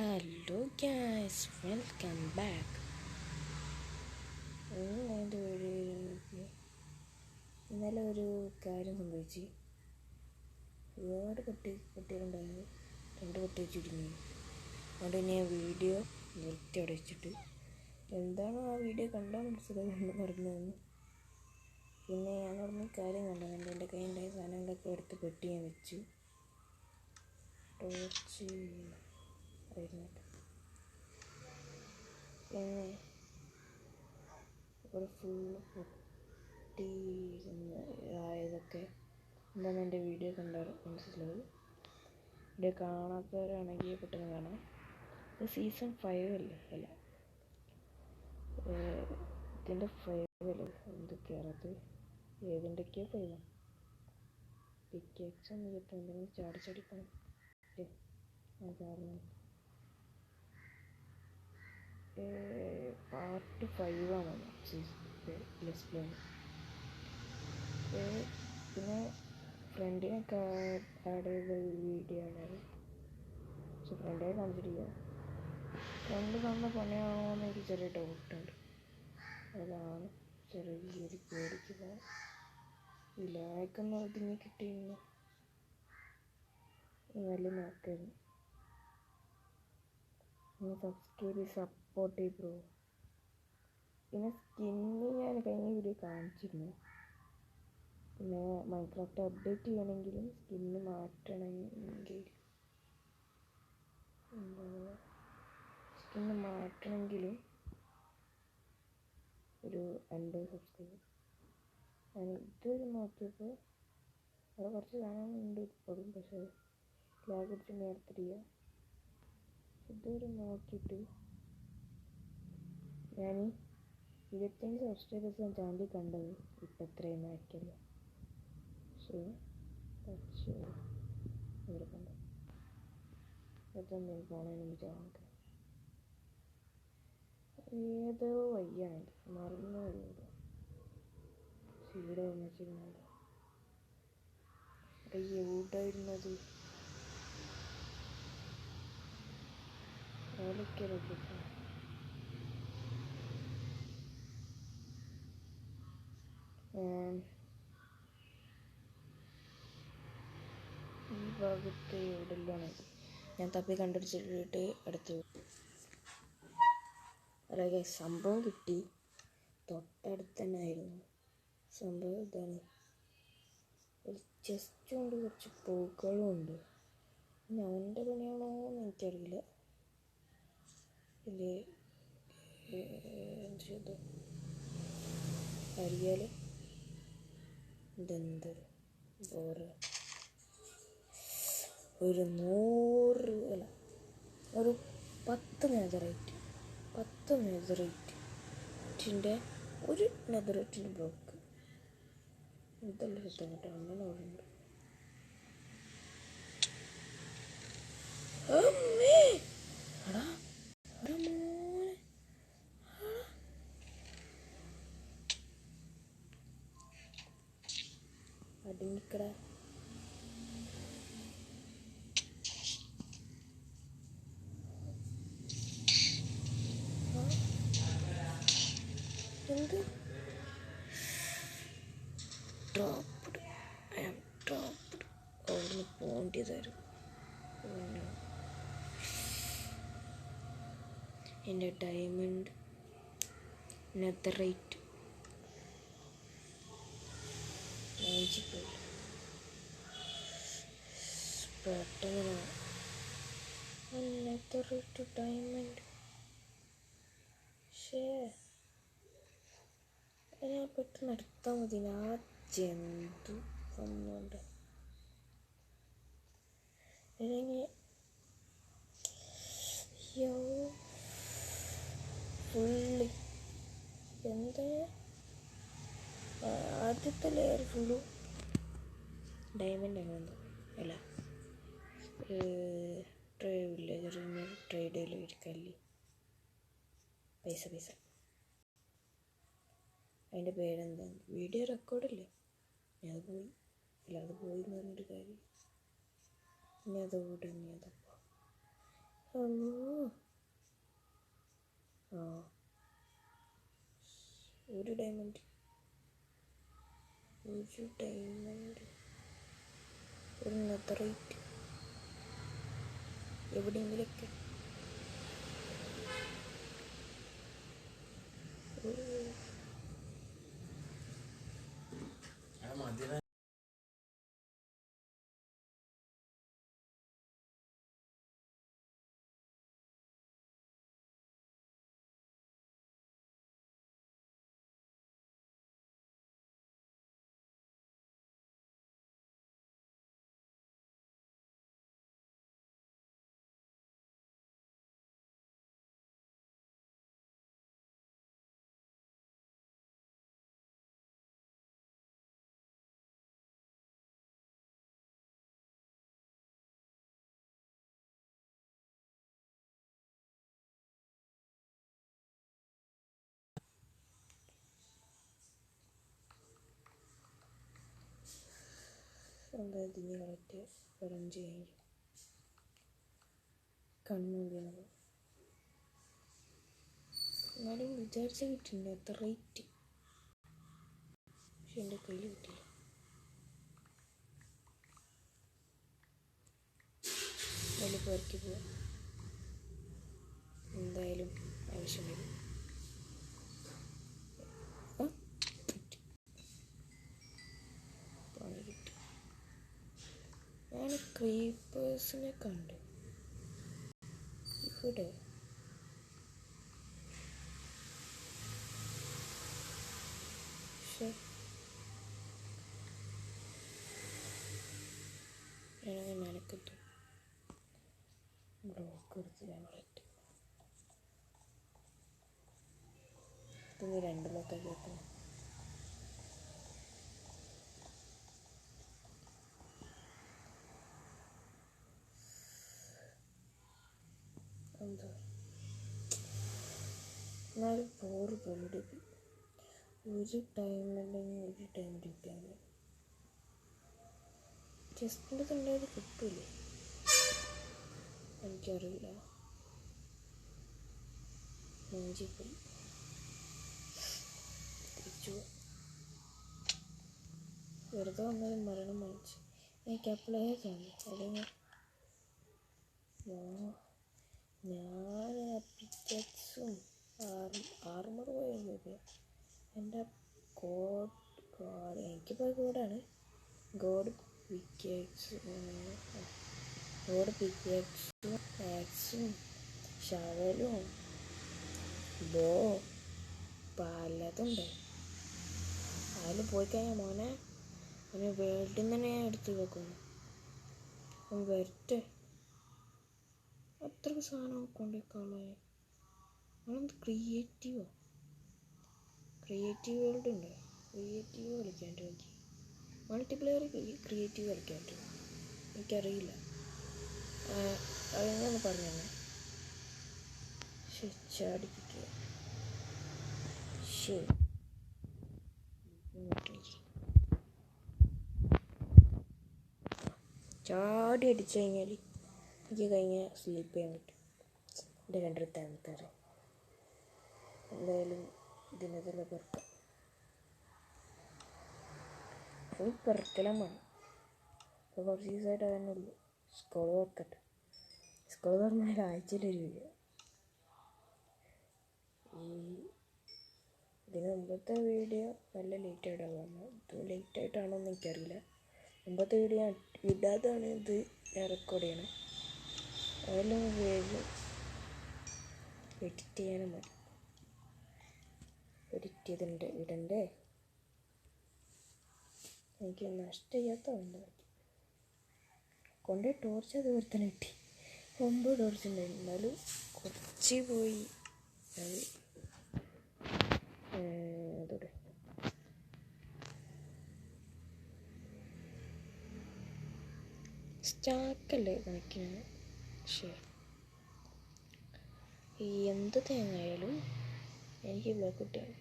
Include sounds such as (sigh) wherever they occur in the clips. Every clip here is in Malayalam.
ഹലോ ഗ്യാസ് വെൽക്കം ബാക്ക് എന്റെ വീഡിയോയിലേക്ക് ഇന്നലെ ഒരു കാര്യം സംഭവിച്ചു. ഒരുപാട് കുട്ടി കുട്ടികളുണ്ടായിരുന്നു രണ്ട് കുട്ടി വെച്ചിരുന്നു. അതുകൊണ്ട് തന്നെ ഞാൻ വീഡിയോ നിർത്തി അവിടെ വെച്ചിട്ട്. എന്താണോ ആ വീഡിയോ കണ്ടാൽ മനസ്സിലാകുന്നു പറഞ്ഞതെന്ന് പിന്നെ ഞാൻ പറഞ്ഞ കാര്യം കണ്ടത് എന്റെ കയ്യിലുണ്ടായ സാധനങ്ങളൊക്കെ എടുത്ത് പെട്ടി ഞാൻ വെച്ചു. ടോർച്ച്. ആയിരുന്നിട്ട് പിന്നെ ഇവിടെ ഫുള്ള് പൊട്ടി ആയതൊക്കെ എന്താണെന്ന് എന്റെ വീഡിയോ കണ്ടാൽ മനസ്സിലാവും വീഡിയോ കാണാത്തവരാണെങ്കിൽ പെട്ടെന്ന് കാണാം. ഇത് സീസൺ ഫൈവ് അല്ലേ? അല്ല. ഇതിന്റെ ഫൈവ് അല്ലേ? എന്തൊക്കെയാണത് ഏതിന്റെയൊക്കെയോ ഫൈവാണ് പിക്കേക്സ് ഒന്നും കിട്ടും എന്തെങ്കിലും ചാടി അതാണ് പാർട്ട് ഫൈവ് ആണ് ലെസ് പ്ലേ പിന്നെ ഫ്രണ്ടിനൊക്കെ ആഡ് ചെയ്ത വീഡിയോ ആണ്? സോ ഫ്രണ്ടിനെ കാണിച്ചിട്ടില്ല ഫ്രണ്ട് തന്ന പണിയാണോ എന്ന് എനിക്ക് ചെറിയ ഡൗട്ടുണ്ട് അതാണ് ചെറിയൊരു പേടിക്കുക ഈ ലാക്കൊന്നും ഒതുങ്ങി കിട്ടിയിരുന്നു നല്ല നോക്കായിരുന്നു സബ്സ്ക്രൈബ് സപ്പോർട്ട് ചെയ്ത് ബ്രോ. പിന്നെ സ്കിന്ന് ഞാൻ കഴിഞ്ഞ വീഡിയോ കാണിച്ചിരുന്നു. പിന്നെ മൈക്രോഫ്റ്റ് അപ്ഡേറ്റ് ചെയ്യണമെങ്കിലും സ്കിന്ന് മാറ്റണമെങ്കിൽ. സ്കിന്ന് മാറ്റണമെങ്കിലും ഒരു അൻപത് സബ്സ്ക്രൈബ് ഞാൻ ഇതുവരെ നോക്കിയപ്പോൾ അവിടെ കുറച്ച് സാധനങ്ങളുണ്ട് ഇപ്പോഴും പക്ഷേ ലാഗ് അടിച്ച് നേരത്തെ ഇതുവരെ നോക്കിയിട്ട് ഞാൻ ഇരുപത്തഞ്ച് വർഷത്തെ ഞാൻ ചാനലിൽ കണ്ടത് ഇപ്പം ഇത്രയും ആക്കില്ല പക്ഷേ പക്ഷേ ഇവിടെ കണ്ടു. അതൊന്നും പോണതിന് മുമ്പ് ഏതോ വയ്യാണ് മറന്നു വരുന്നത് ഇവിടെ. വന്നിരുന്നത് എവിടായിരുന്നത് വേലയ്ക്കലൊക്കെ ഈ ഭാഗത്ത് എവിടെല്ലാണ് ഞാൻ തപ്പി കണ്ടുപിടിച്ചിട്ട് അടുത്ത് അതൊക്കെ സംഭവം കിട്ടി. തൊട്ടടുത്ത് തന്നെ ആയിരുന്നു സംഭവം ഇതാണ്. ഒരു ചെസ്റ്റും കൊണ്ട് കുറച്ച് പൂക്കളും ഉണ്ട്. അവന്റെ പണിയാണോ എന്ന് എനിക്കറിയില്ല. ഇല്ലേ? എന്ത് ചെയ്തു? അറിയാലോ ഇതെന്തൊരു ബോറ് ഒരു നൂറ് അല്ല ഒരു പത്ത് നെതറേറ്റ് പത്ത് നെതറേറ്റിന്റെ ഒരു നെതറേറ്റിന്റെ ബ്ലോക്ക്. ഇതെല്ലാം സുത്തം കേട്ടോ അങ്ങനെ ഉണ്ട് അമ്മേ എന്റെ ഡയമണ്ട് വാങ്ങിച്ചിട്ടില്ല പെട്ടെന്ന് നെതറൈറ്റ് ഡയമണ്ട് ഷേ ഞാൻ പെട്ടെന്ന് എടുത്താൽ മതി. ആ ജന്തു വന്നുകൊണ്ട് അല്ലെങ്കിൽ യോ ഫുള്ള്. എന്താ? ആദ്യത്തെ ലെയർ ഫുള്ളും ഡയമണ്ട് അങ്ങനെ അല്ല? ട്രേ വില്ലേജറിന് ട്രേഡിൽ ഇരിക്കല്ലേ പൈസ പൈസ. അതിന്റെ പേരെന്താ? വീഡിയോ റെക്കോർഡല്ലേ ഞാൻ അത് പോയി. അല്ല അത് പോയി എന്ന് പറഞ്ഞൊരു കാര്യം ഇനി അതോടെ ഇനി അതപ്പോൾ ഒരു ഡയമണ്ട് ഒരു ഡയമണ്ട് ഒരു നെതറൈറ്റ് എവിടെയെങ്കിലൊക്കെ. മതിയാ ഇതിന് കറക്റ്റ് ഒരഞ്ച് കഴിഞ്ഞു കണ്ണൂരിയാണ് എന്നാലും വിചാരിച്ച കിട്ടിയിട്ടുണ്ട് എത്ര റേറ്റ് പക്ഷെ എന്റെ കയ്യിൽ കിട്ടിയില്ല. വലിയ പേർക്ക് പോവാം. എന്തായാലും ആവശ്യം വരും ആ, കിട്ടി. പണി കിട്ടി ഞാൻ ക്രീപ്പേഴ്സിനെ കണ്ടു. ഇവിടെ പക്ഷെ ഞാനങ്ങനെ മെനക്കെട്ടു. ബ്ലോക്ക് ഞാൻ എന്താ എന്നാലും ബോറ് പേടിക്കും ഒരു ടൈമില്ലെങ്കിൽ ഒരു ടൈം കിട്ടിയാൽ ജസ്റ്റിന്റെ കണ്ടാൽ കിട്ടൂലേ എനിക്കറിയില്ല. നെഞ്ചിപ്പോയി തിരിച്ചു. വെറുതെ വന്നാലും മരണം വാങ്ങിച്ചു എനിക്ക് അപ്ലൈ കാണും അല്ലെങ്കിൽ ഞാൻ പിക്കറ്റ്സും ആറുമൂർ പോയത് എന്റെ ഗോഡ് ഗോഡ് എനിക്കിപ്പോൾ ഗോഡാണ്. ഗോഡ് പിക്കറ്റ്സ് ഗോഡ് പിക്കറ്റ്സും ആക്സും ഷവലും ബോ പലതുണ്ട്. അതിൽ പോയി കഴിഞ്ഞാൽ മോനെ അവന് നിന്ന് തന്നെ ഞാൻ എടുത്ത് വെക്കുന്നു. അവൻ വരട്ടെ. അത്രയ്ക്ക് സാധനം കൊണ്ടേക്കാളെ അവനെന്ത് ക്രിയേറ്റീവോ ക്രിയേറ്റീവ് വേൾഡ് ഉണ്ട്. ക്രിയേറ്റീവ് കളിക്കാൻ എനിക്ക് മൾട്ടിപ്ലെയർ ക്രിയേറ്റീവ് കളിക്കാൻ പറ്റും എനിക്കറിയില്ല. ആ, അത് ഞാൻ പറഞ്ഞു തന്നെ? ചാടിപ്പിക്കുക. ശരി ചാടി അടിച്ചു കഴിഞ്ഞാൽ എനിക്ക് കഴിഞ്ഞ സ്ലീപ്പ് ചെയ്യാൻ പറ്റും. എന്റെ രണ്ടിടത്ത് ആൾക്കാർ എന്തായാലും ദിനത്തിലെ പെറുക്കാം. ഫുൾ പെറുക്കലാൻ വേണം ഇപ്പോൾ കുറച്ച് ദിവസമായിട്ട് അതന്നെ ഉള്ളൂ. സ്കൂൾ തുറക്കട്ടെ. സ്കൂൾ തുറന്നാൽ ആഴ്ചയിൽ വീഡിയോ ഈ ഇതിന് മുമ്പത്തെ വീഡിയോ നല്ല ലേറ്റ് ആയിട്ടാണ് വന്നത് ഇത് ലേറ്റ് ആയിട്ടാണോ എന്ന് എനിക്കറിയില്ല. മുമ്പത്തെ വീഡിയോ ഇടാതാണ് ഇത് ഞാൻ റെക്കോർഡ് ചെയ്യണം. അതെല്ലാം വേഗം എഡിറ്റ് ചെയ്യാനും മതി എഡിറ്റ് ചെയ്തിട്ടുണ്ട് ഇടണ്ടേ? എനിക്ക് നഷ്ടം ചെയ്യാത്ത ഉണ്ട് കൊണ്ടേ ടോർച്ച് അതുപോലെ തന്നെ കിട്ടി. ഒമ്പത് ടോർച്ച് ഉണ്ടായിരുന്നു. എന്നാലും കുറച്ച് പോയി. അതോടെ. സ്റ്റാക്കല്ലേ കണക്കിന് പക്ഷേ ഈ എന്ത് തേങ്ങയായാലും എനിക്ക് ബ്ലോക്ക് കിട്ടിയാണ്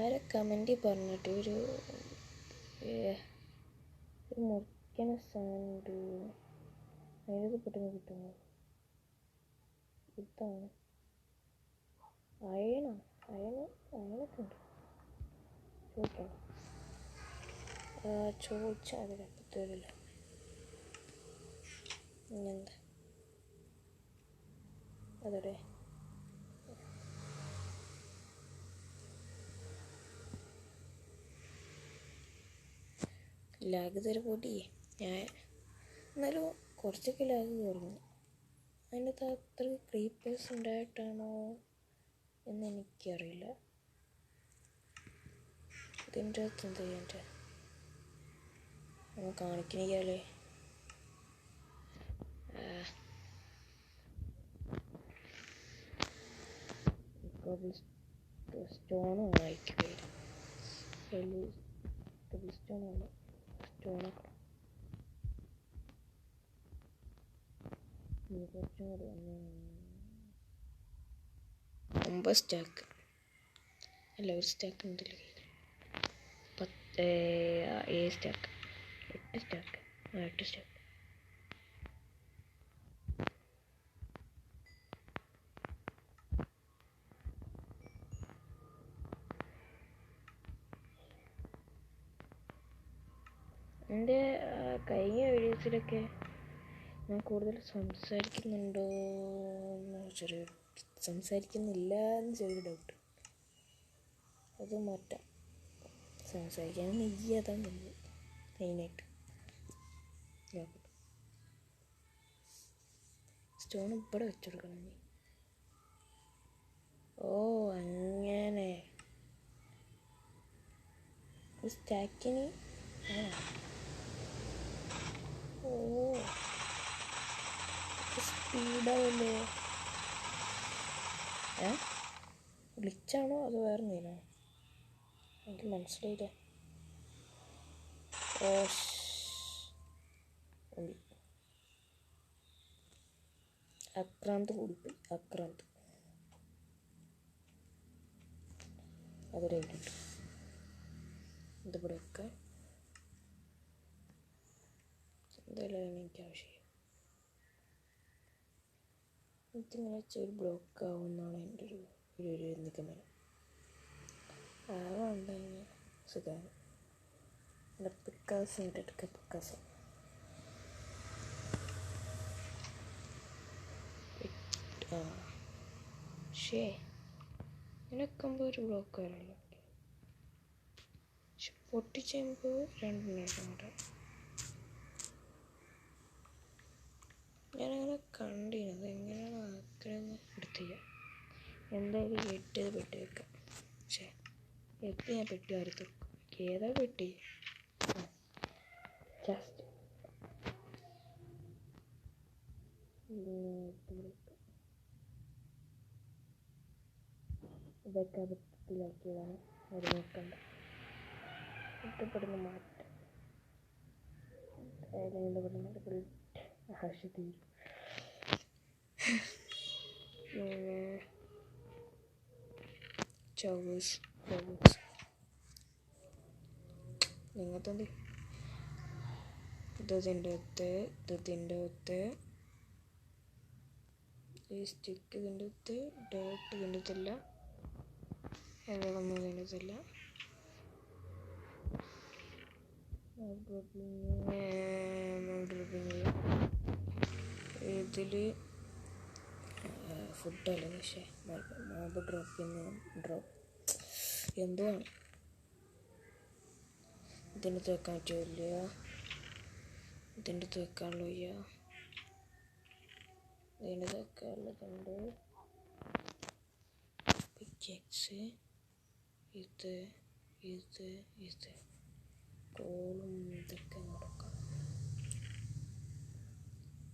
ആരെ കമന്റിൽ പറഞ്ഞിട്ട് ഒരു മുറിക്കണ സൗണ്ട് അതിനൊക്കെ പെട്ടെന്ന് കിട്ടുന്നു ഇതാണ്. അയണ? അയണ? അയണൊക്കെ ഉണ്ട്. ചോദിക്കണം ചോദിച്ചാൽ അത് കണ്ടെത്തില്ല അതോടെ. ലാഗ് തര പോട്ടി ഞാൻ എന്നാലും കുറച്ചൊക്കെ ലാഗ് കുറഞ്ഞു. അതിനകത്ത് അത്ര ക്രീപ്പേഴ്സ് ഉണ്ടായിട്ടാണോ എന്ന് എനിക്കറിയില്ല. ഇതിന്റെ അകത്ത് എന്ത് ചെയ്യണ്ടേ ഒന്ന് കാണിക്കണിക്കാലേ സ്റ്റോണും ഡബിൾ സ്റ്റോണാണ് കുറച്ചും കൂടി ഒന്ന് ഒമ്പത് സ്റ്റാക്ക് അല്ല ഒരു സ്റ്റാക്ക് ഉണ്ടല്ലോ? പത്ത് ഏഴ് സ്റ്റാക്ക് എട്ട് സ്റ്റാക്ക് എട്ട് സ്റ്റാക്ക് എന്റെ കഴിഞ്ഞ വീഡിയോസിലൊക്കെ ഞാൻ കൂടുതൽ സംസാരിക്കുന്നുണ്ടോ എന്ന് ചെറിയ സംസാരിക്കുന്നില്ല എന്ന് ചെറിയ ഡൗട്ട് അത് മാറ്റാം. സംസാരിക്കാൻ നെയ്യ് അതാണ് മെയിനായിട്ട് സ്റ്റോൺ ഇവിടെ വെച്ചെടുക്കണം നീ ഓ അങ്ങനെ. സ്റ്റാക്കിന് ഓ. സ്പീഡാവില്ലേ ഏ? ഗ്ലിച്ചാണോ അത് വേറെ എന്തെങ്കിലും എനിക്ക് മനസ്സിലായില്ല. ഓ. അക്രാന്ത് കൂടിപ്പോയി അക്രാന്ത്. അതൊരു ഇട്ടിട്ട് ഇതിവിടെ വെക്കാം എന്തായാലും എനിക്ക് ആവശ്യം ഇതിങ്ങനെ ഒരു ബ്ലോക്ക് ആവുമെന്നാണ് എന്റെ ഒരു ഒരു ഒരു നിഗമനം അതുകൊണ്ടെങ്കിൽ സുഖമാണ് എന്റെ പിക്കാസ് ഇട്ടെടുക്കുക പിക്കാസ്. ആ ഷേ ഇതിനൊക്കുമ്പോൾ ഒരു ബ്ലോക്ക് വരല്ലോ പക്ഷെ രണ്ടെണ്ണം കൂടെ ഞാനങ്ങനെ കണ്ടിരുന്നത് എങ്ങനെയാണ് ആക്കണമെന്ന് എടുത്തില്ല എന്തായാലും കെട്ടിയത് പെട്ടി വെക്കാം. പക്ഷേ എപ്പോൾ ഞാൻ പെട്ടി വരത്തു ഏതാ പെട്ടി? ജസ്റ്റ് ഇതൊക്കെ അബദ്ധത്തിലാക്കിയതാണ് അത് നോക്കണ്ട. ഇഷ്ടപ്പെടുന്ന മാറ്റം. ഏതായാലും ഫുൾ ആവശ്യം തീരും പിന്നെ ചവേഴ്സ് ചവേഴ്സ് ഇതിന്റെ അകത്ത് ഇതിന്റെ അകത്ത് ഈ സ്റ്റിക്ക് ഇതിന്റെ അകത്ത് ഡേർട്ട് ഇതിന്റെ അകത്തില്ല ഇലകളൊന്നും ഇതിന്റെ അകത്തില്ല ഡ്രോപ്പിങ് ഇതിൽ ഫുഡല്ല പക്ഷേ മോബ് ഡ്രോപ്പ് ചെയ്യുന്ന ഡ്രോപ്പ് എന്തോ ആണ് ഇതിന്റെ തേക്കാൻ പറ്റില്ല ഇതിന്റെ തേക്കാനുള്ള വെക്കാനുള്ള ഇതിന്റെ തേക്കാനുള്ളതുണ്ട് പിക്ചേക്സ് ഇത് ഇത് ഇത്. കോളും ഇതൊക്കെ നടക്കാം.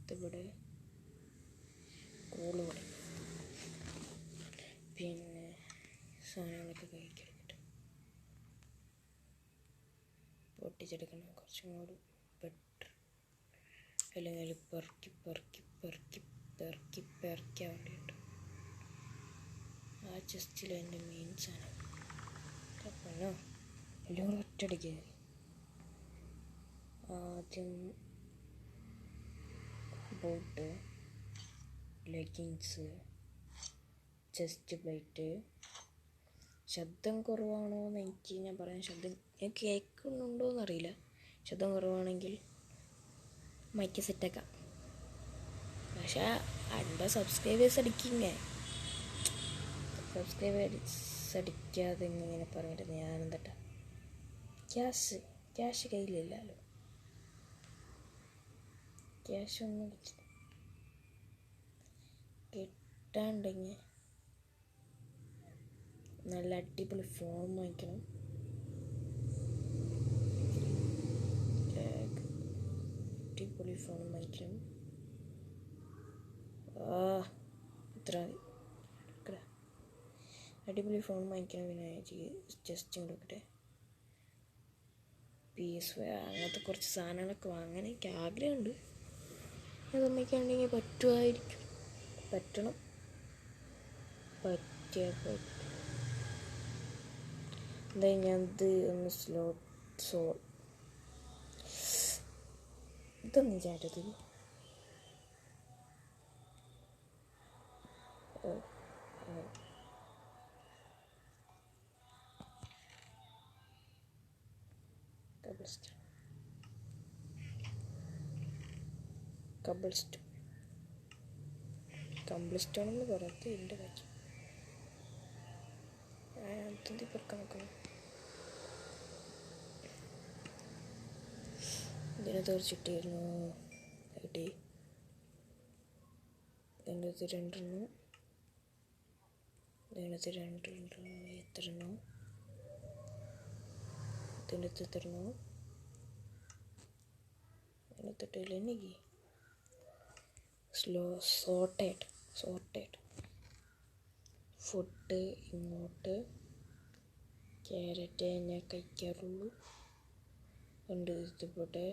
ഇതിവിടെ കോൾ ഇവിടെ പിന്നെ സാധനങ്ങളൊക്കെ കഴിക്കെടുത്തിട്ട് പൊട്ടിച്ചെടുക്കണം. കുറച്ചും കൂടി ബെറ്റർ അല്ലെങ്കിൽ പെറുക്കി പെറുക്കി പെറുക്കി പെറുക്കി പെറുക്കി വേണ്ടിയിട്ട് ആ ചെസ്റ്റിൽ എന്റെ മെയിൻ സാധനം. പെണ്ണോ എല്ലാം കൂടെ ഒറ്റയടിക്ക്. ആദ്യം ബോട്ട് ലെഗിങ്സ് ചെസ്റ്റ് പ്ലേറ്റ് ശബ്ദം കുറവാണോ എന്ന് എനിക്ക് ഞാൻ പറയാം ശബ്ദം ഞാൻ കേൾക്കുന്നുണ്ടോ എന്നറിയില്ല ശബ്ദം കുറവാണെങ്കിൽ മൈക്ക് സെറ്റാക്കാം പക്ഷേ അൻപത് സബ്സ്ക്രൈബേഴ്സ് അടിക്കിങ്ങേ. സബ്സ്ക്രൈബേഴ്സ് അടിക്കാതെ ഇങ്ങനെ പറഞ്ഞിട്ട് ഞാനെന്തട്ടാ? ക്യാഷ് ക്യാഷ് കയ്യിലില്ലല്ലോ. ക്യാഷ് ഒന്നും കിട്ടി കിട്ടാണ്ടെങ്കിൽ നല്ല അടിപൊളി ഫോൺ വാങ്ങിക്കണം. അടിപൊളി ഫോൺ വാങ്ങിക്കണം. ആ ഇത്ര അടിപൊളി ഫോൺ വാങ്ങിക്കണം പിന്നെ ജസ്റ്റ് കൊടുക്കട്ടെ പി എസ് അങ്ങനത്തെ കുറച്ച് സാധനങ്ങളൊക്കെ വാങ്ങാൻ എനിക്ക് ആഗ്രഹമുണ്ട്. അത് അമ്മയ്ക്കുണ്ടെങ്കിൽ പറ്റുമായിരിക്കും പറ്റണം. പറ്റിയ പറ്റും и ഞാൻ ഇത് ഒന്ന് സ്ലോ സോ ഇതൊന്നും കബിൾ സ്റ്റോൺ കബിൾ സ്റ്റോൺ എന്ന് പറയാത്ത എന്റെ കാര്യം. അടുത്തത് ഇപ്പറക്കാൻ നോക്കണം ഇതിനെ തീർച്ചിട്ടായിരുന്നു കിട്ടി ഇതിന്റെ രണ്ടെണ്ണം ഇതിനകത്ത് രണ്ടെണ്ണം എത്ര എണ്ണം ഇതിനകത്ത് എത്ര എണ്ണം ഇതിനകത്തിട്ടില്ല എനിക്ക് സ്ലോ സോർട്ടേഡ് സോർട്ടേഡ് ഫുഡ് ഇങ്ങോട്ട് ക്യാരറ്റ് ഞാൻ കഴിക്കാറുള്ളൂ ഉണ്ട് ഇതുപോലെ.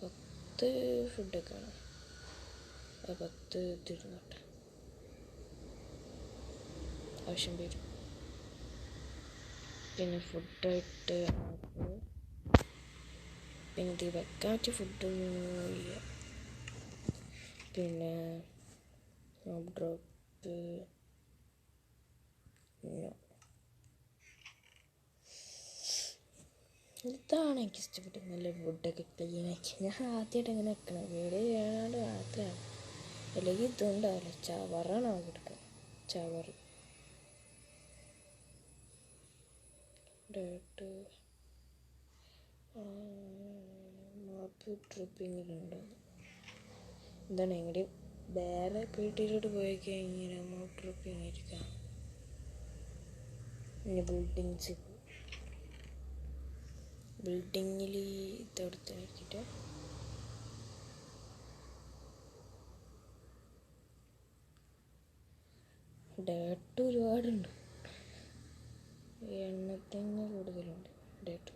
പത്ത് ഫുഡൊക്കെ ആണ് ആ പത്ത് തിരുന്നോട്ടെ ആവശ്യം വരും. പിന്നെ ഫുഡായിട്ട് പിന്നെ ഇത് വെക്കാറ്റ് ഫുഡൊന്നും ഇല്ല. പിന്നെ ഡ്രോപ്പ് ഇതാണ് എനിക്ക് ഇഷ്ടപ്പെട്ടത്? നല്ല ഫുഡൊക്കെ ക്ലീനാക്കി ഞാൻ ആദ്യമായിട്ട് ഇങ്ങനെ വെക്കണം വീട് ചെയ്യാണ്ട് മാത്രമാണ് അല്ലെങ്കിൽ ഇതുണ്ടാവില്ല. ചവറാണ് നമുക്ക് എടുക്കുക ചവറ്. ഡേട്ട് മാപ്പ് ട്രിപ്പിങ്ങിലുണ്ട് എന്താണ് എങ്ങനെ വേറെ വീട്ടിലോട്ട് പോയി കഴിഞ്ഞാൽ ഒക്കെ ട്രിപ്പിങ് ഇരിക്കാം പിന്നെ ബിൽഡിങ്സ് ബിൽഡിങ്ങിൽ ഇതെടുത്ത് നോക്കിയിട്ട് ഡേട്ട് ഒരുപാടുണ്ട്. എണ്ണത്തിന് കൂടുതലുണ്ട് ഡേട്ട്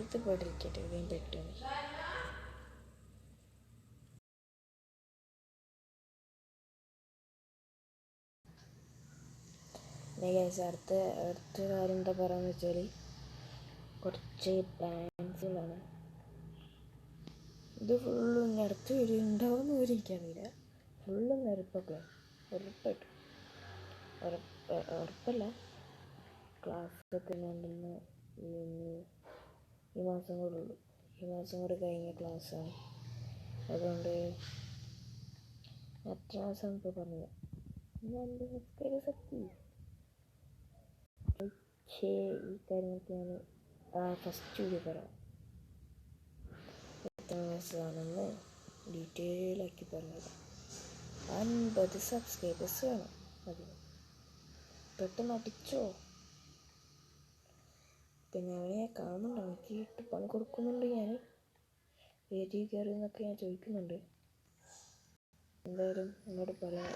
ഇത് പഠിക്കട്ടെ ഇതിന് പറ്റുമെങ്കിൽ അടുത്ത അടുത്ത കാര്യം എന്താ പറയാന്ന് വെച്ചാൽ കുറച്ച് പ്ലാൻസുകളാണ് ഇത് ഫുള്ള് നിരത്ത് വരും ഉണ്ടാവുമെന്ന് പോലും എനിക്കറിയില്ല. ഫുള്ള് നിരപ്പൊക്കെ. ഉറപ്പായിട്ടും. ഉറപ്പ് ഉറപ്പല്ല. ക്ലാസ്സൊക്കെ ഉണ്ടെന്ന് ഈ മാസം കൂടെ ഉള്ളൂ. ഈ മാസം കൂടെ കഴിഞ്ഞ ക്ലാസ്സാണ് അതുകൊണ്ട് എത്ര മാസം ഇപ്പോൾ പറഞ്ഞത് ഞാൻ സബ്സ്ക്രൈബേഴ്സ് എത്തി ഈ കാര്യങ്ങൾക്ക് ഞാൻ ഫസ്റ്റ് വീഡിയോ പറയാം എത്ര മാസമാണെന്ന് ഡീറ്റെയിൽ ആക്കി പറഞ്ഞത് അൻപത് സബ്സ്ക്രൈബേഴ്സ് വേണം അതിന് പെട്ടെന്ന് അടിച്ചോ പിന്നെ അവനെ കാണുന്നുണ്ട് എനിക്ക് ഇട്ട് പണി കൊടുക്കുന്നുണ്ട് ഞാൻ വേദി കയറി എന്നൊക്കെ ഞാൻ ചോദിക്കുന്നുണ്ട് എന്തായാലും എന്നോട് പറയാം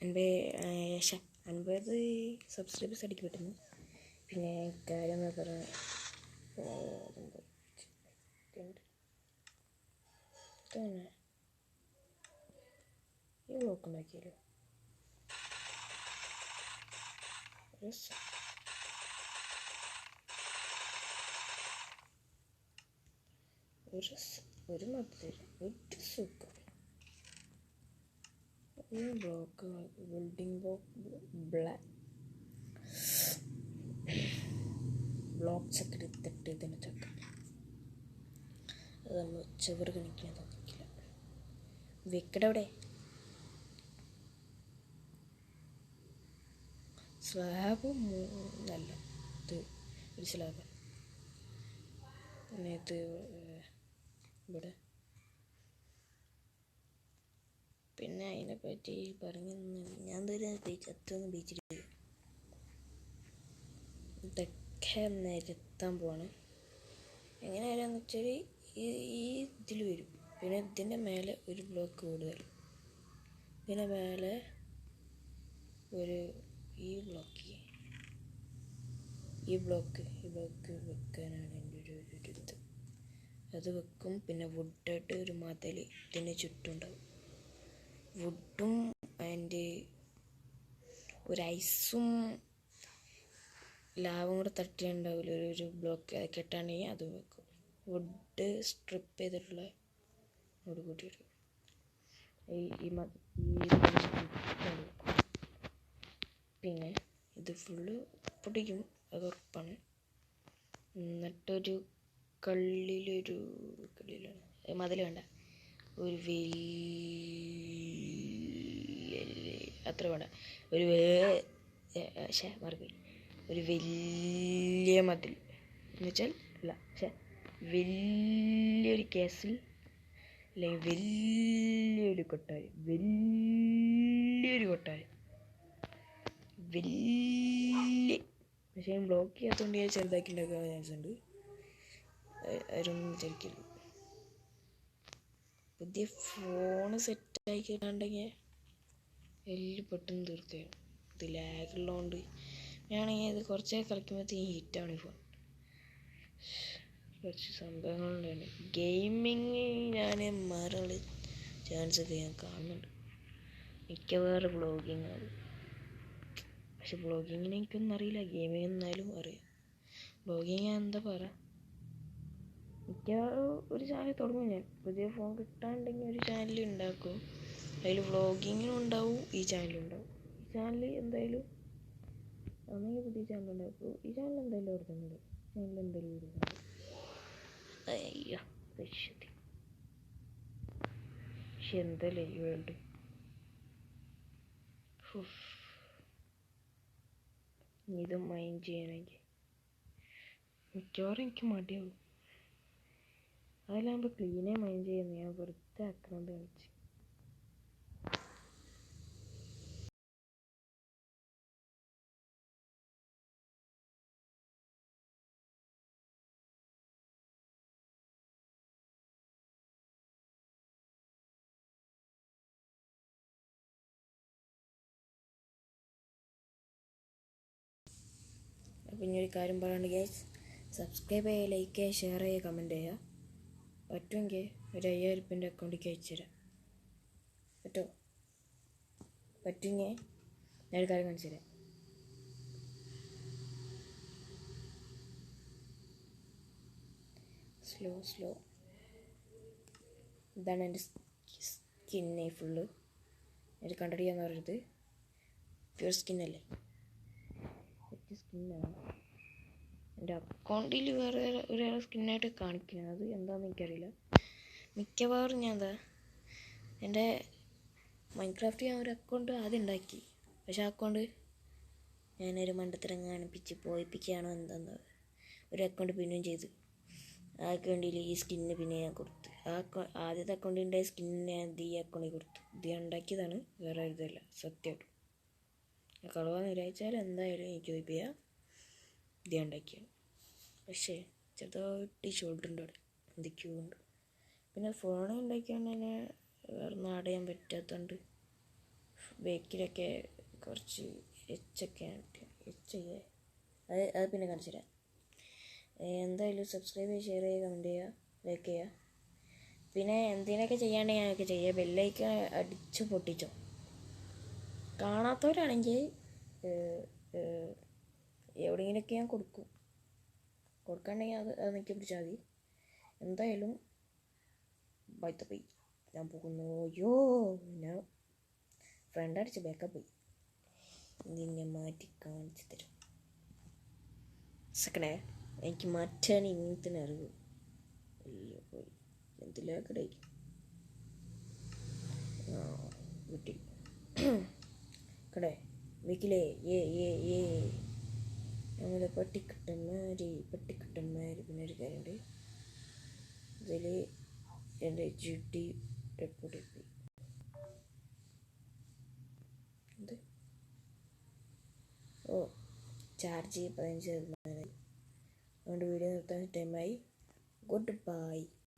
അൻപത് ശ അൻപത് സബ്സ്ക്രൈബേഴ്സ് അടിക്ക് പറ്റുന്നു. പിന്നെ കാര്യം ഈ ബ്ലോക്ക് ഉണ്ടാക്കിയല്ലോ ഒരു ഒരു മധുര ഒരു സുഖം. ഈ block building block black block എടുത്തിട്ട് ഇതിനെ ചക്ക അത് നമ്മൾ ചുവട് കണിക്കാൻ തോന്നിക്കില്ല വെക്കടവിടെ സ്ലാബ് നല്ല ഇത് ഒരു സ്ലാബ്. ഇത് ഇവിടെ. പിന്നെ അതിനെ പറ്റി പറഞ്ഞു ഞാൻ ഇതുവരെ ബീച്ച് അത്രയൊന്നും ബീച്ചിൽ ഇതൊക്കെ നിരത്താൻ പോവാണ്. എങ്ങനെയാണെന്ന് വെച്ചാൽ ഈ ഈ ഇതിൽ വരും. പിന്നെ ഇതിന്റെ മേലെ ഒരു ബ്ലോക്ക് കൂടുതൽ ഇതിന്റെ മേലെ ഒരു ഈ ബ്ലോക്ക് ഈ ബ്ലോക്ക് ഈ ബ്ലോക്ക് വെക്കാനാണ് എന്റെ ഒരു ഒരു ഇത്. അത് വെക്കും. പിന്നെ വുഡായിട്ട് ഒരു മതിൽ ഇതിന് ചുറ്റും ഉണ്ടാവും. വുഡും ആൻഡ് ഒരു ഐസും ലാവും കൂടെ തട്ടിയുണ്ടാവില്ല ഒരു ഒരു ബ്ലോക്ക് കെട്ടാണെങ്കിൽ അത് വെക്കും. വുഡ് സ്ട്രിപ്പ് ചെയ്തിട്ടുള്ള ഒരു കൂടി ഈ ഈ. (laughs) പിന്നെ ഇത് ഫുള്ള് പൊടിക്കും. അത് ഉറപ്പാണ്. എന്നിട്ടൊരു കള്ളിലൊരു കള്ളിലാണ് മതിൽ വേണ്ട. ഒരു വലിയ അത്ര വേണ്ട. ഒരു പക്ഷേ മറക്കി ഒരു വലിയ മതിൽ. എന്ന് വെച്ചാൽ അല്ല പക്ഷേ വലിയൊരു കേസിൽ അല്ലെങ്കിൽ വലിയൊരു കൊട്ടാരം വലിയൊരു കൊട്ടാരം. വലിയ. പക്ഷേ ഞാൻ ബ്ലോക്ക് ചെയ്യാത്തതുകൊണ്ട് ഞാൻ ചെറുതാക്കി ഉണ്ടാക്കാൻ ചാൻസ് ഉണ്ട്. അവരൊന്നും വിചാരിക്കില്ല പുതിയ ഫോണ് സെറ്റ് കിട്ടാണ്ടെങ്കിൽ എല്ലാം പെട്ടെന്ന് തീർക്കുകയാണ് ഇത് ലാഗുള്ളതുകൊണ്ട് ഞാനാണെങ്കിൽ ഇത് കുറച്ചേ കളിക്കുമ്പോഴത്തേക്കും ഹിറ്റാണ് ഈ ഫോൺ കുറച്ച് സംഭവങ്ങളുണ്ടാണ് ഗെയിമിങ് ഞാൻ മാറാനുള്ള ചാൻസ് ഒക്കെ ഞാൻ കാണുന്നുണ്ട്. മിക്കവാറും ബ്ലോഗിങ് ആണ് പക്ഷെ ബ്ലോഗിങ്ങിനെ എനിക്കൊന്നും അറിയില്ല. ഗെയിമിങ് എന്നാലും അറിയാം. ബ്ലോഗിങ് എന്താ പറ? മിക്കവാറും ഒരു ചാനൽ തുടങ്ങും ഞാൻ. പുതിയ ഫോൺ കിട്ടാണ്ടെങ്കിൽ ഒരു ചാനൽ ഉണ്ടാക്കും. അതിൽ വ്ളോഗിങ്ങിനും ഉണ്ടാവും ഈ ചാനലും ഉണ്ടാവും. ഈ ചാനൽ എന്തായാലും അങ്ങനെ പുതിയ ചാനൽ ഉണ്ടാക്കും ഈ ചാനൽ എന്തായാലും ഓർക്കുന്നുണ്ട് ചാനൽ എന്തായാലും ഓർക്കുന്നുണ്ട് അയ്യോ രക്ഷതി പക്ഷെ എന്തല്ലേ വേൾഡ് ഇത് മൈൻഡ് ചെയ്യണമെങ്കിൽ. മിക്കവാറും എനിക്ക് മടിയാവും. അതിലാകുമ്പോൾ ക്ലീനേ മൈൻഡ് ചെയ്യുന്നു ഞാൻ വെറുതെ ആക്കണത് കാണിച്ച് അപ്പം ഇനി ഒരു കാര്യം പറയാണ്ട് ഗൈസ് സബ്സ്ക്രൈബ് ചെയ്യുക ലൈക്ക് ചെയ്യുക ഷെയർ ചെയ്യുക കമന്റ് ചെയ്യുക. പറ്റുമെങ്കിൽ ഒരു അയ്യായിരം ഉറുപ്പിന്റെ അക്കൗണ്ടിലേക്ക് അയച്ചു തരാം. പറ്റുമോ പറ്റുമെങ്കിൽ ഞാനൊരു കാര്യം കാണിച്ചു തരാം. സ്ലോ സ്ലോ ഇതാണ് എന്റെ സ്കിന്നെ ഫുള്ള് എനിക്ക് കണ്ടടിയാന്ന് പറയുന്നത് പ്യൂർ സ്കിന്നല്ലേ ഒറ്റ സ്കിന്നാണ് എന്റെ അക്കൗണ്ടിൽ വേറെ ഒരാളെ സ്കിന്നായിട്ട് കാണിക്കുന്നത് അത് എന്താണെന്ന് എനിക്കറിയില്ല. മിക്കവാറും ഞാൻ എന്താ എന്റെ മൈൻക്രാഫ്റ്റ് ഞാൻ ഒരു അക്കൗണ്ട് ആദ്യം ഉണ്ടാക്കി. പക്ഷെ ആ അക്കൗണ്ട് ഞാനൊരു മണ്ടത്തരം കാണിപ്പിച്ച് പോയിപ്പിക്കുകയാണോ എന്താന്ന് ഒരു അക്കൗണ്ട് പിന്നെയും ചെയ്തു. ആ അക്കൗണ്ടിൽ ഈ സ്കിന്നിന് പിന്നെ ഞാൻ കൊടുത്തു. ആ ആദ്യത്തെ അക്കൗണ്ടിന്റെ സ്കിന്നിന് സ്കിന്ന് ഞാൻ ഈ അക്കൗണ്ടിൽ കൊടുത്തു. ഇത് ഞാൻ ഉണ്ടാക്കിയതാണ്. വേറെ ഇതല്ല. സത്യമായിട്ടും കളവാന്ന് നിരായിച്ചാൽ എന്തായാലും എനിക്ക് വൈപ്പ് ചെയ്യാം. ഇത് പക്ഷേ ചെറുതായിട്ട് ഷോൾഡറിന്റെ അവിടെ എന്തൊക്കെയോ ഉണ്ട്. പിന്നെ ഫോൺ ഉണ്ടാക്കിയാണ് തന്നെ വേറെ നാടയാൻ പറ്റാത്തതുകൊണ്ട് ബേക്കിലൊക്കെ കുറച്ച് എച്ചൊക്കെ എച്ച് അത് അത് പിന്നെ കാണിച്ചു തരാം. എന്തായാലും സബ്സ്ക്രൈബ് ചെയ്യുക ഷെയർ ചെയ്യുക കമന്റ് ചെയ്യുക ലൈക്ക് ചെയ്യുക. പിന്നെ എന്തിനൊക്കെ ചെയ്യാണ്ടെങ്കിൽ ഞാനൊക്കെ ചെയ്യുക? ബെല്ലൈക്കൺ അടിച്ചു പൊട്ടിച്ചോ. കാണാത്തവരാണെങ്കിൽ എവിടെയെങ്കിലുമൊക്കെ ഞാൻ കൊടുക്കും. കൊടുക്കണ്ടെങ്കിൽ അത് അത് നിൽക്കി പിടിച്ചാൽ മതി. എന്തായാലും ബൈത്ത പോയി ഞാൻ പോകുന്നു. അയ്യോ ഞാൻ ഫ്രണ്ട് അടിച്ച് ബാക്കപ്പ് പോയി നിന്നെ മാറ്റി കാണിച്ചു തരും. സെക്കൻഡേ എനിക്ക് മാറ്റാൻ ഇങ്ങനത്തെ അറിവ് അയ്യോ പോയി. എന്തിലേക്കടേ ആ വീട്ടിൽ കടേ വീക്കിലേ ഏ ഏ ഏ. ഞങ്ങളുടെ പട്ടിക്കുട്ടന്മാര് പട്ടിക്കുട്ടന്മാര്. പിന്നെ ഒരു കാര്യമുണ്ട്. ഇതിൽ എന്റെ ജി ടി ഡെപ്യൂട്ടി എന്ത്? ഓ ചാർജ് പതിനഞ്ച് ശതമാനമായി അതുകൊണ്ട് വീഡിയോ നിർത്താൻ ടൈമായി ഗുഡ് ബൈ